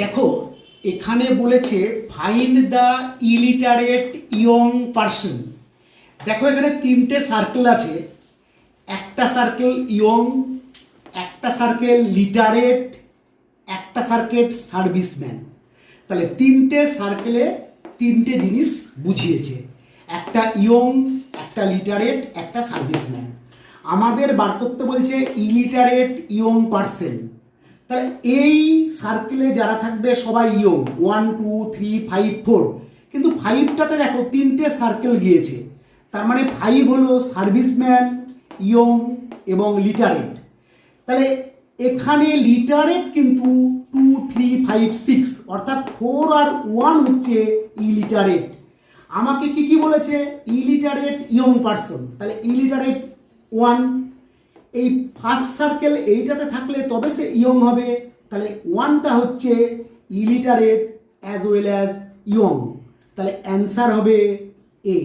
দেখো, এখানে বলেছে find the illiterate young person দেখো, এখানে তিনটে সার্কেল আছে। একটা সার্কেল ইয়ং একটা সার্কেল লিটারেট একটা সার্কেল সার্ভিসম্যান তাহলে তিনটে সার্কেলে তিনটে জিনিস বুঝিয়েছে। একটা ইয়ং একটা লিটারেট একটা সার্ভিসম্যান আমাদের বার করতে বলছে ইলিটারেট ইয়ং পার্সন তাহলে এই সার্কেলে যারা থাকবে সবাই young one two three five four কিন্তু ফাইভটাতে দেখো তিনটে সার্কেল গিয়েছে। তার মানে ফাইভ হলো সার্ভিসম্যান ইয়ং এবং লিটারেট তাহলে এখানে লিটারেট কিন্তু টু থ্রি ফাইভ সিক্স অর্থাৎ ফোর আর ওয়ান হচ্ছে ইলিটারেট আমাকে কি কি বলেছে? ইলিটারেট ইয়ং পার্সন তাহলে ইলিটারেট ওয়ান এই ফার্স্ট সার্কেল এইটাতে থাকলে তবে সে ইয়ং হবে। তাহলে ওয়ানটা হচ্ছে illiterate as well as young তাহলে অ্যান্সার হবে এ